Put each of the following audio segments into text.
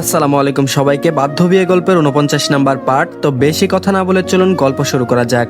আসসালামু আলাইকুম সবাইকে বাধ্য বিয়ে গল্পের উনপঞ্চাশ নাম্বার পার্ট। তো বেশি কথা না বলে চলুন গল্প শুরু করা যাক।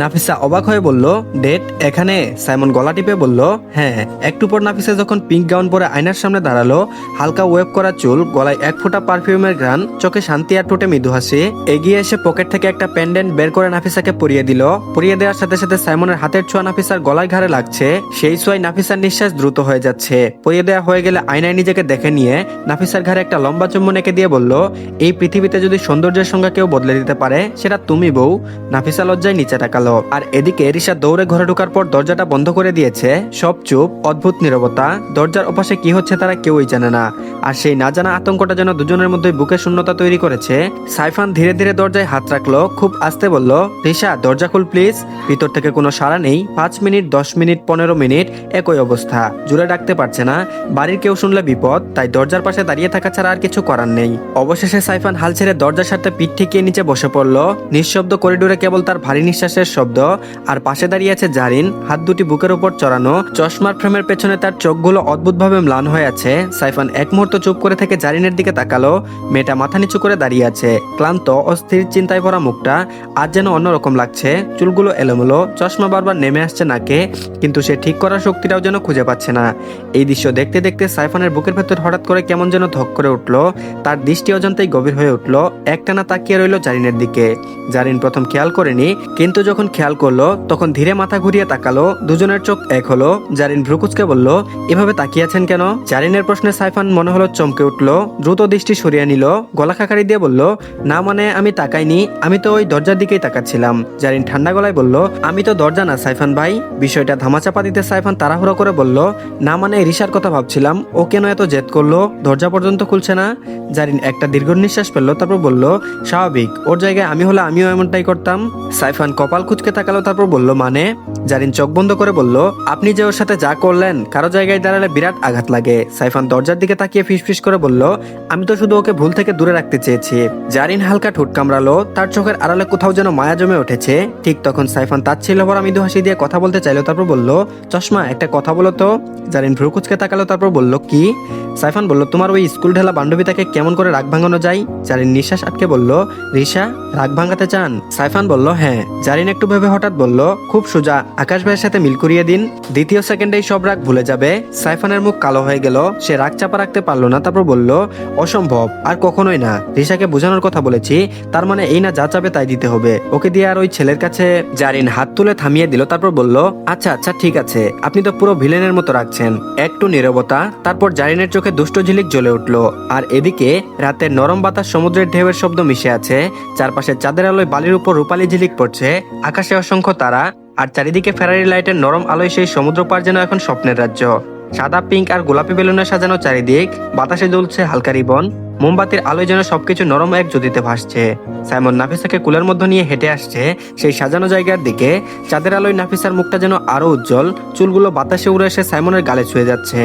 নাফিসা অবাক হয়ে বলল, ডেট, এখানে? সাইমন গলা টিপে বলল হ্যাঁ। একটু পর নাফিসা যখন পিঙ্ক গাউন পরে আয়নার সামনে দাঁড়াল, হালকা ওয়েব করা চুল, গলায় এক ফোঁটা পারফিউমের ঘ্রাণ, চোখে শান্তি আর ঠোঁটে মৃদু হাসি, এগিয়ে এসে পকেট থেকে একটা প্যান্ডেন্ট বের করে নাফিসাকে পরিয়ে দিল। পরিয়ে দেওয়ার সাথে সাথে সাইমনের হাতের ছোঁয়া নাফিসার গলায় ঘাড়ে লাগছে, সেই ছোঁয়ায় নাফিসার নিঃশ্বাস দ্রুত হয়ে যাচ্ছে। পরিয়ে দেওয়া হয়ে গেলে আয়নায় নিজেকে দেখে নিয়ে নাফিসার ঘাড়ে একটা লম্বা চুম্বন এঁকে দিয়ে বলল, এই পৃথিবীতে যদি সৌন্দর্যের সঙ্গে কেউ বদলে দিতে পারে, সেটা তুমি বউ। নাফিসা লজ্জায় নিচে তাকালো আর এদিকে রিসা দৌড়ে ঘরে ঢোকার পর দরজাটা বন্ধ করে দিয়েছে। সব চুপ, অদ্ভুত নীরবতা। দরজার ওপাশে কি হচ্ছে তারা কেউই জানে না। আর সেই না জানা আতঙ্কটা যেন দুজনের মধ্যে বুকে শূন্যতা তৈরি করেছে। সাইফান ধীরে ধীরে দরজায় হাত রাখল, খুব আস্তে বলল রিসা দরজা খুল প্লিজ। ভিতর থেকে কোনো সাড়া নেই। পাঁচ মিনিট, দশ মিনিট, পনেরো মিনিট, একই অবস্থা। জুড়ে ডাকতে পারছে না। বাড়ির কেউ শুনলে বিপদ, তাই দরজার পাশে দাঁড়িয়ে থাকা ছাড়া আর কিছু করার নেই। অবশেষে সাইফান হাল ছেড়ে দরজার সাথে পিঠ ঠেকিয়ে নিচে বসে পড়ল। নিঃশব্দ করিডোরে কেবল তার ভারী নিঃশ্বাসের শব্দ, আর পাশে দাঁড়িয়ে আছে জারিন, হাত দুটি বুকের উপর চড়ানো, চশমার ফ্রেমের পেছনে তার চোখগুলো অদ্ভুতভাবে ম্লান হয়ে আছে। সাইফান এক মুহূর্ত চুপ করে থেকে জারিনের দিকে তাকালো, মেয়েটা মাথা নিচু করে দাঁড়িয়ে আছে। ক্লান্ত, অস্থির, চিন্তায় ভরা মুখটা আজ যেন অন্যরকম লাগছে। চুলগুলো এলোমেলো, চশমা বারবার নেমে আসছে নাকে, কিন্তু সে ঠিক করার শক্তিটাও যেন খুঁজে পাচ্ছে না। এই দৃশ্য দেখতে দেখতে সাইফানের বুকের ভেতর হঠাৎ করে কেমন যেন ধক করে উঠল, তার দৃষ্টি অজান্তেই গভীর হয়ে উঠল, একটানা তাকিয়ে রইল জারিনের দিকে। জারিন প্রথম খেয়াল করেনি, কিন্তু যখন খেয়াল করল, তখন ধীরে মাথা ঘুরিয়ে তাকালো, দুজনের চোখ এক হলো। জারিন ভ্রুকুচকে বলল, এভাবে তাকিয়ে আছেন কেন? জারিনের প্রশ্নে সাইফান মনে হলো চমকে উঠল, দ্রুত দৃষ্টি সরিয়ে নিল, গলা খাকারি দিয়ে বলল, না মানে আমি তাকাইনি, আমি তো ওই দরজার দিকেই তাকাচ্ছিলাম। জারিন ঠান্ডা গলায় বলল, আমি তো দরজা না, সাইফান ভাই। বিষয়টা ধামাচাপা দিতে সাইফান তাড়াহুড়ো করে বলল, না মানে রিসার কথা ভাবছিলাম, ও কেন এত জেদ করল? দরজা পর্যন্ত খুলছে না? জারিন একটা দীর্ঘ নিঃশ্বাস ফেলল, তারপর বলল, স্বাভাবিক, ওর জায়গায় আমি হলে আমিও এমনটাই করতাম। সাইফান কপাল কুচকে তাকালো, তারপর বলল মানে? জারিন চোখ বন্ধ করে বলল, আপনি যে ওর সাথে যা করলেন, কারও জায়গায় দাঁড়ালে বিরাট আঘাত লাগে। সাইফান দরজার দিকে তাকিয়ে ফিসফিস করে বলল, আমি তো শুধু ওকে ভুল থেকে দূরে রাখতে চেয়েছি। জারিন হালকা ঠোঁট কামড়ালো, তার চোখের আড়ালে কোথাও যেন মায়া জমে উঠেছে। ঠিক তখন সাইফান তার ছিল ভরা মৃদু হাসি দিয়ে কথা বলতে চাইলো, তারপর বলল, চশমা, একটা কথা বলো তো। জারিন ভ্রু কুচকে তাকালো, তারপর বলল, কি? সাইফান বলল, তোমার ওই স্কুল ঢেলা বান্ধবীটাকে কেমন করে রাগ ভাঙানো যায়? জারিন নিঃশ্বাস আটকে বলল রিসা রাগ ভাঙাতে চান? সাইফান বলল হ্যাঁ। জারিন একটু ভেবে হঠাৎ বলল, খুব সোজা, আকাশ ভাইয়ের সাথে মিল করিয়ে দিন। দ্বিতীয় সেকেন্ডেই সব রাগ ভুলে যাবে। সাইফানের মুখ কালো হয়ে গেল। সে রাগ চাপা রাখতে পারল না, তারপর বলল, অসম্ভব, আর কখনোই না। রিসাকে বোঝানোর কথা বলেছি, তার মানে এই না যা চাবে তাই দিতে হবে। ওকে দিয়ে আর ওই ছেলের কাছে জারিন হাত তুলে থামিয়ে দিল, তারপর বলল আচ্ছা আচ্ছা ঠিক আছে। আপনি তো পুরো ভিলেনের মতো রাখছেন। একটু নীরবতা। তারপর জারিনের চোখে দুষ্ট ঝিলিক জ্বলে উঠল। আর এদিকে রাতের নরম বাতাস সমুদ্রের ঢেউয়ের শব্দ মিশে আছে। চারপাশে চাঁদের আলোয় বালির উপর রূপালী ঝিলিক পড়ছে। আকাশে অসংখ্য তারা, আর চারিদিকে ফেরারি লাইটের নরম আলোয় সেই সমুদ্র পার যেন এখন স্বপ্নের রাজ্য। সাদা পিঙ্ক আর গোলাপি বেলুনে সাজানো চারিদিক, বাতাসে জ্বলছে হালকা রিবন। মোমবাতির আলোয় যেন সবকিছু নরম এক জ্যোতিতে ভাসছে। সাইমন নাফিসাকে কুলের মধ্যে নিয়ে হেঁটে আসছে সেই সাজানো জায়গার দিকে। চাঁদের আলোয় নাফিসার মুখটা যেন আরও উজ্জ্বল, চুলগুলো বাতাসে উড়ে এসে সাইমনের গালে ছুঁয়ে যাচ্ছে।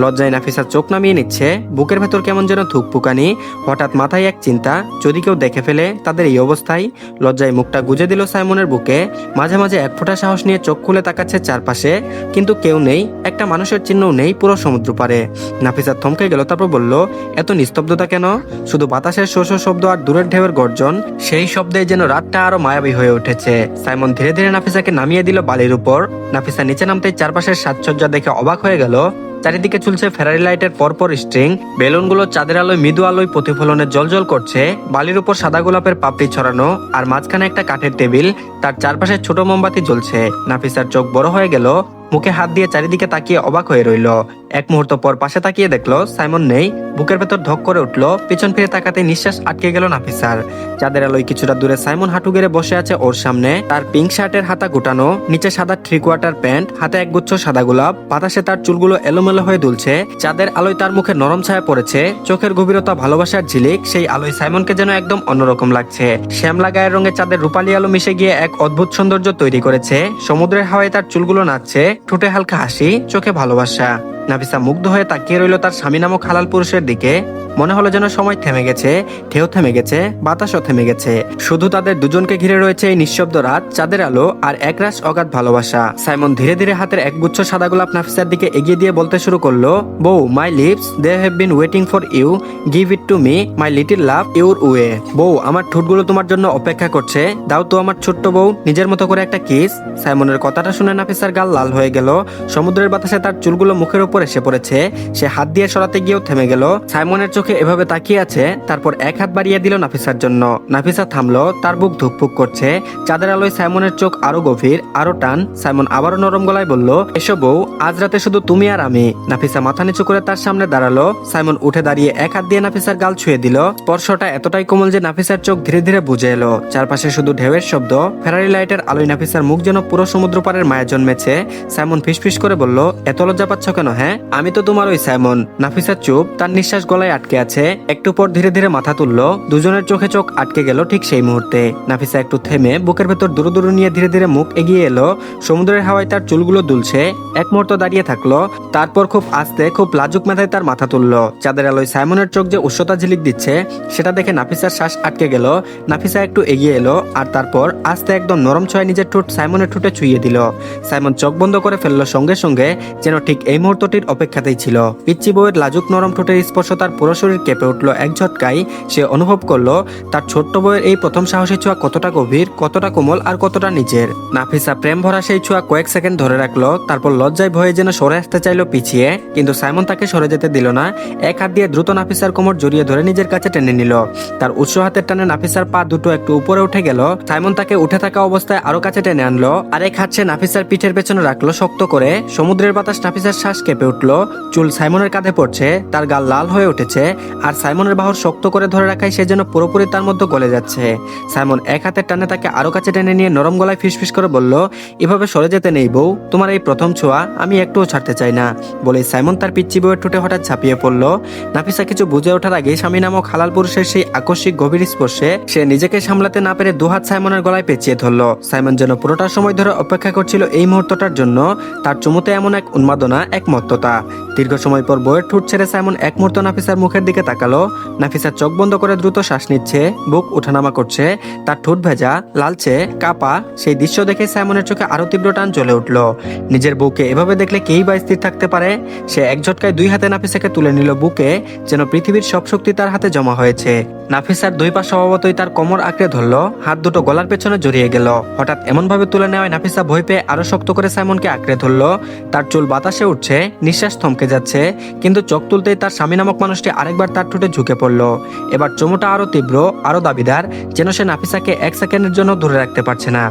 লজ্জায় নাফিসার চোখ নামিয়ে নিচ্ছে, বুকের ভেতর কেমন যেন থুকপুকানি হঠাৎ মাথায় এক চিন্তা, যদি কেউ দেখে ফেলে তাদের এই অবস্থায় লজ্জায় মুখটা গুজে দিল সাইমনের বুকে। মাঝে মাঝে এক ফোঁটা সাহস নিয়ে চোখ খুলে তাকাচ্ছে চারপাশে। কিন্তু কেউ নেই, একটা মানুষের চিহ্নও নেই পুরো সমুদ্র পারে নাফিসা থমকে গেল, তারপর বলল, এত নিস্তব্ধতা কেন শুধু বাতাসের শোষ শব্দ আর দূরের ঢেউয়ের গর্জন, সেই শব্দে যেন রাতটা আরও মায়াবী হয়ে উঠেছে। সাইমন ধীরে ধীরে নাফিসাকে নামিয়ে দিল বালির উপর। নাফিসা নিচে নামতেই চারপাশের সাজসজ্জা দেখে অবাক হয়ে গেল। চারিদিকে চলছে ফেরারি লাইটের পরপর স্ট্রিং। বেলুনগুলো চাঁদের আলোয়, মৃদু আলোয় প্রতিফলনে জলজল করছে। বালির উপর সাদা গোলাপের পাপড়ি ছড়ানো আর মাঝখানে একটা কাঠের টেবিল। তার চারপাশে ছোট মোমবাতি জ্বলছে। নাফিসার চোখ বড় হয়ে গেল। মুখে হাত দিয়ে চারিদিকে তাকিয়ে অবাক হয়ে রইল। এক মুহূর্ত পর পাশে তাকিয়ে দেখল, সাইমন নেই। বুকের ভেতর ধক করে উঠল। পিছন ফিরে তাকাতে নিঃশ্বাস আটকে গেল নাফিসার। চাঁদের আলোয় কিছুটা দূরে সাইমন হাঁটু গেড়ে বসে আছে ওর সামনে। তার পিঙ্ক শার্টের হাতা গুটানো, নিচে সাদা থ্রি কোয়ার্টার প্যান্ট হাতে এক গুচ্ছ সাদা গোলাপ। বাতাসে তার চুলগুলো এলোমেলো হয়ে দুলছে। চাঁদের আলোয় তার মুখে নরম ছায়া পড়েছে। চোখের গভীরতা, ভালোবাসার ঝিলিক, সেই আলোয় সাইমনকে যেন একদম অন্যরকম লাগছে। শ্যামলা গায়ের রঙে চাঁদের রূপালী আলো মিশে গিয়ে এক অদ্ভুত সৌন্দর্য তৈরি করেছে। সমুদ্রের হাওয়ায় তার চুলগুলো নাচছে। ঠোঁটে হালকা হাসি চোখে ভালোবাসা। নাফিসা মুগ্ধ হয়ে তাকিয়ে রইল তার স্বামী নামক হালাল পুরুষের দিকে। মনে হলো যেন সময় থেমে গেছে, ঢেউ থেমে গেছে, বাতাসও থেমে গেছে। শুধু তাদের দুজনকে ঘিরে রয়েছে এই নিঃশব্দ রাত, চাঁদের আলো আর একরাশ অগাধ ভালোবাসা। সাইমন ধীরে ধীরে হাতের একগুচ্ছ সাদা গোলাপ নাফিসার দিকে এগিয়ে দিয়ে বলতে শুরু করল, বউ my lips they have been waiting for you give it to me my little love your way বউ, আমার ঠোঁটগুলো তোমার জন্য অপেক্ষা করছে, দাও তো আমার ছোট্ট বউ, নিজের মতো করে একটা কিস সাইমনের কথাটা শুনে নাফিসার গাল লাল হয়ে গেল। সমুদ্রের বাতাসে তার চুলগুলো মুখের উপর এসে পড়েছে। সে হাত দিয়ে সরাতে গিয়েও থেমে গেল। সাইমনের চোখে এভাবে তাকিয়ে আছে, তারপর এক হাত বাড়িয়ে দিল নাফিসার জন্য। নাফিসা থামলো, তার বুক ধুকপুক করছে। চাঁদের আলোয় সাইমনের চোখ আরও গভীর, আরও টান। সাইমন আবারও নরম গলায় বলল, এসো বউ, আজ রাতে শুধু তুমি আর আমি। নাফিসা মাথা নিচু করে তার সামনে দাঁড়াল। সাইমন উঠে দাঁড়িয়ে এক হাত দিয়ে নাফিসার গাল ছুঁয়ে দিল। স্পর্শটা এতটাই কোমল যে নাফিসার চোখ ধীরে ধীরে বুঝে এলো। চারপাশে শুধু ঢেউয়ের শব্দ। ফেরারি লাইটের আলোয় নাফিসার মুখ যেন পুরো সমুদ্র পাড়ের মায়া জন্মেছে। সাইমন ফিসফিস করে বলল, এত লজ্জা পাচ্ছ কেন হ্যাঁ? আমি তো তোমার ওই সাইমন নাফিসা চুপ, তার নিঃশ্বাস গলায় আটকে আছে। একটু পর ধীরে ধীরে মাথা তুললো। দুজনের চোখে চোখ আটকে গেল ঠিক সেই মুহূর্তে। নাফিসা একটু থেমে বুকের ভেতর দূর দূর নিয়ে ধীরে ধীরে মুখ এগিয়ে এলো। সমুদ্রের হাওয়ায় তার চুলগুলো দুলছে। এক মুহূর্ত দাঁড়িয়ে থাকল। তারপর খুব আস্তে, খুব লাজুক মাথায় তার মাথা তুললো। চাঁদের আলোয় সাইমনের চোখ যে উষ্ণতা ঝিলিক দিচ্ছে, সেটা দেখে নাফিসার শ্বাস আটকে গেল। নাফিসা একটু এগিয়ে এলো আর তারপর আস্তে একদম নরম ছয় নিজের ঠোঁট সাইমনের ঠোঁটে ছুঁয়ে দিল। সাইমন চোখ বন্ধ করে ফেলল সঙ্গে সঙ্গে, যেন ঠিক এই মুহূর্তটির অপেক্ষাতেই ছিল। পিচ্চি বউয়ের লাজুক নরম ঠোঁটের স্পর্শ তার পুরো শরীর কেঁপে উঠল। এক ঝটকায় সে অনুভব করল, তার ছোট্ট বউয়ের এই প্রথম সাহসী ছোঁয়া কতটা গভীর, কতটা কোমল আর কতটা নিচের। নাফিসা প্রেম ভরা সেই ছোঁয়া কয়েক সেকেন্ড ধরে রাখল, তারপর লজ্জায় ভয়ে যেন সরে আসতে চাইলো পিছিয়ে। কিন্তু সাইমন তাকে সরে যেতে দিল না। এক হাত দিয়ে দ্রুত নাফিসার কোমর জড়িয়ে ধরে নিজের কাছে টেনে নিল। তার উৎস হাতের টানে নাফিসার পা দুটো একটু উপরে উঠে গেল। সাইমন তাকে উঠে থাকা অবস্থায় আরও কাছে টেনে আনলো। আর এক হাত সে নাফিসার পিঠের পেছনে রাখল, শক্ত করে। সমুদ্রের বাতাস নাফিসার শ্বাস কেঁপে উঠল, চুল সাইমনের কাঁধে পড়ছে, তার গাল লাল হয়ে উঠেছে, আর সাইমনের বাহুর শক্ত করে ধরে রাখায় সে যেন পুরোপুরি তার মধ্যে গলে যাচ্ছে। সাইমন এক হাতের টানে তাকে আরও কাছে টেনে নিয়ে নরম গলায় ফিসফিস করে বলল, এভাবে সরে যেতে নেই বউ, তোমার এই প্রথম ছোঁয়া আমি একটুও ছাড়তে চাই না। বলে সাইমন তার পিচ্ছি বউয়ের ঠোঁটে হঠাৎ ঝাঁপিয়ে পড়ল। নাফিসা কিছু বুঝে ওঠার আগে স্বামী নামক হালাল পুরুষের সেই আকস্মিক গভীর স্পর্শে সে নিজেকে সামলাতে না পেরে দুহাত সাইমনের গলায় পেঁচিয়ে ধরল। সাইমন যেন পুরোটা সময় ধরে অপেক্ষা করছিল এই মুহূর্তটার জন্য, তার চুমুতে এমন এক উন্মাদনা, এক মত্ততা দীর্ঘ সময় পর বইয়ের ঠোঁট ছেড়ে সাইমন এক মুহূর্ত নাফিসার মুখের দিকে তাকালো। নাফিসা চোখ বন্ধ করে দ্রুত শ্বাস নিচ্ছে, বুক ওঠানামা করছে, তার ঠোঁট ভেজা, লালচে, কাপা, সেই দৃশ্য দেখে সাইমনের চোখে আরও তীব্র টান জ্বলে উঠল। নিজের বউকে এভাবে দেখলে কেই বা স্থির থাকতে পারে? সে এক ঝটকায় দুই হাতে নাফিসাকে তুলে নিল বুকে, যেন পৃথিবীর সব শক্তি তার হাতে জমা হয়েছে। নাফিসার দুই পা স্বভাবতই তার কোমর আঁকড়ে ধরলো, হাত দুটো গলার পেছনে জড়িয়ে গেল। হঠাৎ এমনভাবে তুলে নেওয়ায় নাফিসা ভয় পেয়ে আরও শক্ত করে সাইমনকে আঁকড়ে ধরলো। তার চুল বাতাসে উঠছে নিঃশ্বাস থমকে যাচ্ছে, কিন্তু চোখ তুলতেই তার স্বামী নামক মানুষটি আরেকবার তার ঠোঁটে ঝুঁকে পড়ল। এবার চুমুটা আরও তীব্র আরও দাবিদার, যেন সে নাফিসাকে এক সেকেন্ডের জন্য ধরে রাখতে পারছে না।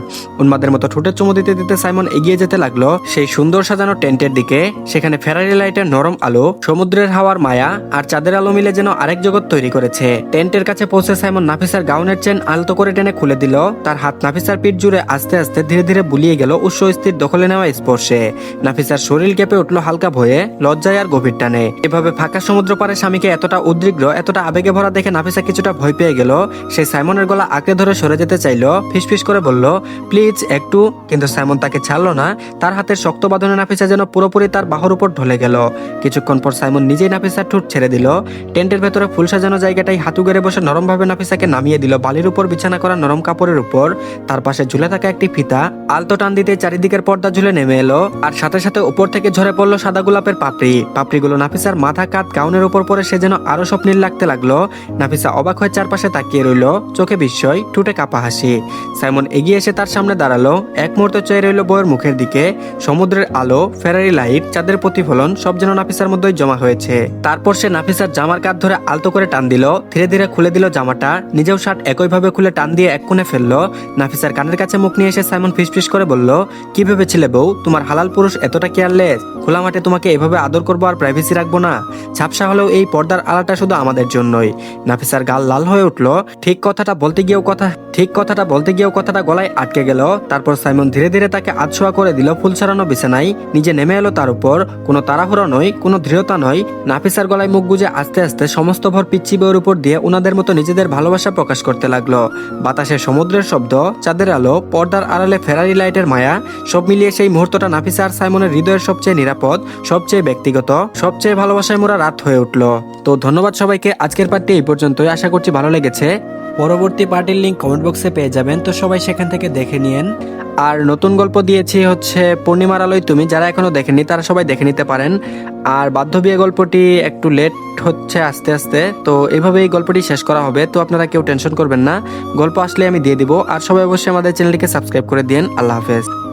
উন্মাদের মতো ঠোঁটে চুমু দিতে দিতে সাইমন এগিয়ে যেতে লাগল, সেই সুন্দর সাজানো টেন্টের দিকে। সেখানে ফেরারি লাইটের নরম আলো, সমুদ্রের হাওয়ার মায়া, আর চাঁদের আলো মিলে যেন আরেক জগৎ তৈরি করেছে। টেন্টের কাছে পৌঁছে সাইমন নাফিসার গাউনের চেন আলতো করে টেনে খুলে দিল। তার হাত নাফিসার পিঠ জুড়ে আস্তে আস্তে ধীরে ধীরে বুলিয়ে গেল উৎস স্থির দখলে নেওয়া স্পর্শে। নাফিসার শরীর কেঁপে উঠল হালকা ভয়ে লজ্জায় আর গভীর টানে এভাবে ফাঁকা সমুদ্র পারে স্বামীকে এতটা উদ্বিগ্ন, এতটা আবেগে ভরা দেখে নাফিসা কিছুটা ভয় পেয়ে গেল। সেই সাইমনের গলা আঁকড়ে ধরে সরে যেতে চাইলো, ফিসফিস করে বলল, প্লিজ একটু। কিন্তু সাইমন তাকে ছাড়লো না। তার হাতের শক্ত বাঁধনে নাফিসা যেন পুরোপুরি তার বাহুর উপর ঢলে গেল। কিছুক্ষণ পর সাইমন নিজেই নাফিসার ঠোঁট ছেড়ে দিল। টেন্টের ভেতরে ফুল সাজানো জায়গাটাই হাতু গেড়ে বসে নরমভাবে নাফিসাকে নামিয়ে দিল। বালির উপর বিছানা করা নরম কাপড়ের উপর। তার পাশে ঝুলে থাকা একটি ফিতা। আলতো টান দিতে চারিদিকের পর্দা ঝুলে নেমে এলো। আর সাথে সাথে উপর থেকে ঝরে পড়ল সাদা গোলাপের পাপড়ি। পাপড়িগুলো নাফিসার মাথা কাত গাউনের উপর পরে সে যেন আরও স্বপ্নীল লাগতে লাগল। নাফিসা অবাক হয়ে চারপাশে তাকিয়ে রইল, চোখে বিস্ময় টুটে কাপা হাসি। সাইমন এগিয়ে এসে তার সামনে দাঁড়াল, এক মুহূর্ত চেয়ে রইল বউয়ের মুখের দিকে। সমুদ্রের আলো, ফেরারি লাইট, চাঁদের প্রতিফলন, সব যেন নাফিসার মধ্যেই জমা হয়েছে। তারপর সে নাফিসার জামার কাত ধরে আলতো করে টান দিল, ধীরে ধীরে খুলে দিল জামাটা। নিজেও শার্ট একইভাবে খুলে টান দিয়ে এক কোণে ফেলল। নাফিসার কানের কাছে মুখ নিয়ে এসে সাইমন ফিসফিস করে বলল, কি ভেবেছিলে বউ? তোমার হালাল পুরুষ এতটা কেয়ারলেস? খোলা মাঠে তোমাকে এভাবে আদর করব আর প্রাইভেসি রাখব না। ঝাপসা হলেও এই পর্দার আলাটা শুধু আমাদের জন্যই। নাফিসার গাল লাল হয়ে উঠল। ঠিক কথাটা বলতে গিয়েও কথা, ঠিক কথাটা বলতে গিয়েও কথাটা গলায় আটকে গেল। তারপর সাইমন ধীরে ধীরে তাকে আধশোয়া করে দিল ফুল ছড়ানো বিছানায়। নিজে নেমে এলো তার উপর। কোনো তাড়াহুড়ো নয়, কোনো দৃঢ়তা নয়। নাফিসার গলায় মুখ গুজে আস্তে আস্তে সমস্ত ভর পিচ্ছি বইয়ের উপর দিয়ে ওনাদের মতো নিজেদের ভালোবাসা প্রকাশ করতে লাগল। বাতাসে সমুদ্রের শব্দ, চাঁদের আলো, পর্দার আড়ালে ফেরারি লাইটের মায়া, সব মিলিয়ে সেই মুহূর্তটা নাফিসা আর সাইমনের হৃদয়ের সবচেয়ে নিরাপদ। সবচেয়ে ব্যক্তিগত, সবচেয়ে ভালোবাসায় মোরা রাত হয়ে উঠল। তো ধন্যবাদ সবাইকে, আজকের পার্টি এই পর্যন্তই। আশা করছি ভালো লেগেছে। পরবর্তী পার্টির লিঙ্ক কমেন্ট বক্সে পেয়ে যাবেন। তো সবাই সেখান থেকে দেখে নিন আর নতুন গল্প দিয়েছি হচ্ছে পূর্ণিমার আলোয় তুমি। যারা এখনও দেখেনি তারা সবাই দেখে নিতে পারেন। আর বাধ্য বিয়ে গল্পটি একটু লেট হচ্ছে আস্তে আস্তে। তো এভাবে এই গল্পটি শেষ করা হবে। তো আপনারা কেউ টেনশন করবেন না। গল্প আসলে আমি দিয়ে দিব। আর সবাই অবশ্যই আমাদের চ্যানেলটিকে সাবস্ক্রাইব করে দিন আল্লাহ হাফেজ।